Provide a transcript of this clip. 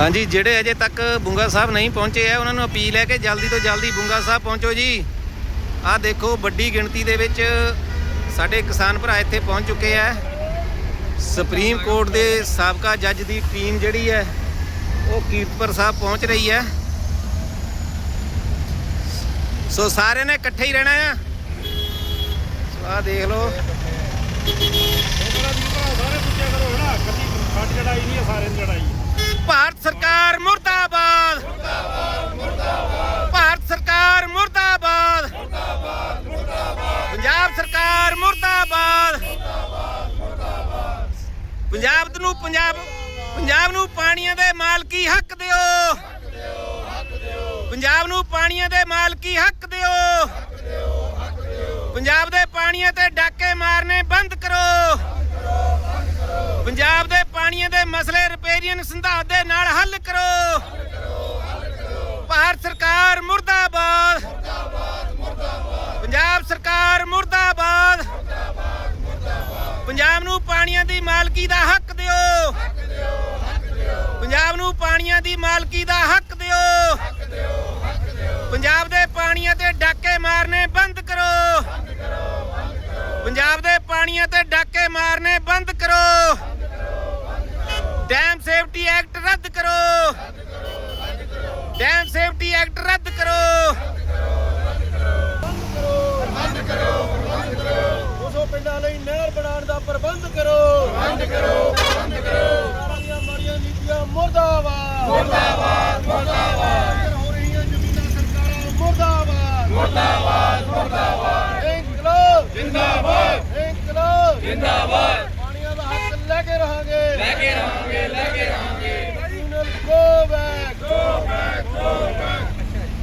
ਹਾਂਜੀ, ਜਿਹੜੇ ਅਜੇ ਤੱਕ ਬੁੰਗਾ ਸਾਹਿਬ ਨਹੀਂ ਪਹੁੰਚੇ ਆ, ਉਹਨਾਂ ਨੂੰ ਅਪੀਲ ਹੈ ਕਿ ਜਲਦੀ ਤੋਂ ਜਲਦੀ ਬੁੰਗਾ ਸਾਹਿਬ ਪਹੁੰਚੋ ਜੀ। ਆਹ ਦੇਖੋ, ਵੱਡੀ ਗਿਣਤੀ ਦੇ ਵਿੱਚ ਸਾਡੇ ਕਿਸਾਨ ਭਰਾ ਇੱਥੇ ਪਹੁੰਚ ਚੁੱਕੇ ਆ। ਸੁਪਰੀਮ ਕੋਰਟ ਦੇ ਸਾਬਕਾ ਜੱਜ ਦੀ ਟੀਮ ਜਿਹੜੀ ਹੈ, ਉਹ ਕੀਰਤਪੁਰ ਸਾਹਿਬ ਪਹੁੰਚ ਰਹੀ ਹੈ। ਸੋ ਸਾਰਿਆਂ ਨੇ ਇਕੱਠੇ ਹੀ ਰਹਿਣਾ ਆ। ਸੋ ਆਹ ਦੇਖ ਲਓ। ਸਾਰੇ ਪੁੱਛਿਆ ਕਰੋ, ਹਨਾ ਕਦੀ ਸਾਡੀ ਲੜਾਈ ਨਹੀਂ ਹੈ ਸਾਰਿਆਂ ਦੀ ਲੜਾਈ ਹੈ। ਭਾਰਤ ਸਰਕਾਰ ਮੁਰਦਾਬਾਦ ਮੁਰਦਾਬਾਦ ਮੁਰਦਾਬਾਦ ਭਾਰਤ ਸਰਕਾਰ ਮੁਰਦਾਬਾਦ ਮੁਰਦਾਬਾਦ ਮੁਰਦਾਬਾਦ ਪੰਜਾਬ ਸਰਕਾਰ ਮੁਰਦਾਬਾਦ ਪੰਜਾਬ ਨੂੰ ਪੰਜਾਬ ਪੰਜਾਬ ਨੂੰ ਪਾਣੀਆਂ ਦੇ ਮਾਲਕੀ ਹੱਕ ਦਿਓ। ਪੰਜਾਬ ਨੂੰ ਪਾਣੀਆਂ ਦੇ ਮਾਲਕੀ ਹੱਕ ਦਿਓ। ਪੰਜਾਬ ਦੇ ਪਾਣੀਆਂ ਤੇ ਡਾਕੇ ਮਾਰਨੇ ਬੰਦ ਕਰੋ। ਪੰਜਾਬ ਦੇ ਪਾਣੀਆਂ ਦੇ ਮਸਲੇ ਰਿਪੇਰੀਅਨ ਸੰਧਾਰ ਦੇ ਨਾਲ ਹੱਲ ਕਰੋ। ਭਾਰਤ ਸਰਕਾਰ ਮੁਰਦਾਬਾਦ। ਪੰਜਾਬ ਸਰਕਾਰ ਮੁਰਦਾਬਾਦ। ਪੰਜਾਬ ਨੂੰ ਪਾਣੀਆਂ ਦੀ ਮਾਲਕੀ ਦਾ ਹੱਕ ਦਿਓ ਪੰਜਾਬ ਨੂੰ ਪਾਣੀਆਂ ਦੀ ਮਾਲਕੀ ਦਾ ਹੱਕ ਦਿਓ। ਪੰਜਾਬ ਦੇ ਪਾਣੀਆਂ ਤੇ ਡਾਕੇ ਮਾਰਨੇ ਬੰਦ ਕਰੋ। ਪੰਜਾਬ ਦੇ ਪਾਣੀਆਂ ਤੇ ਡਾਕੇ ਮਾਰਨੇ ਬੰਦ ਕਰੋ। ਡੈਮ ਸੇਫਟੀ ਐਕਟ ਰੱਦ ਕਰੋ। ਡੈਮ ਸੇਫਟੀ ਐਕਟ ਰੱਦ ਕਰੋ। ਉਸੋ ਪਿੰਡਾਂ ਲਈ ਨਹਿਰ ਬਣਾਉਣ ਦਾ ਪ੍ਰਬੰਧ ਕਰੋ ਬੰਦ ਕਰੋ। ਬੰਦ ਕਰੋ ਮਾਰੀਆਂ ਮਾਰੀਆਂ ਨੀਤੀਆਂ ਮੁਰਦਾਬਾਦ ਮੁਰਦਾਬਾਦ ਮੁਰਦਾਬਾਦ ਹੋ ਰਹੀਆਂ ਜ਼ਮੀਨਾਂ ਸਰਕਾਰਾਂ ਮੁਰਦਾਬਾਦ ਮੁਰਦਾਬਾਦ ਮੁਰਦਾਬਾਦ ਇਨਕਲਾਬ ਜਿੰਦਾਬਾਦ। ਪਾਣੀਆਂ ਦਾ ਹੱਕ ਲੈ ਕੇ ਰਹਾਂਗੇ।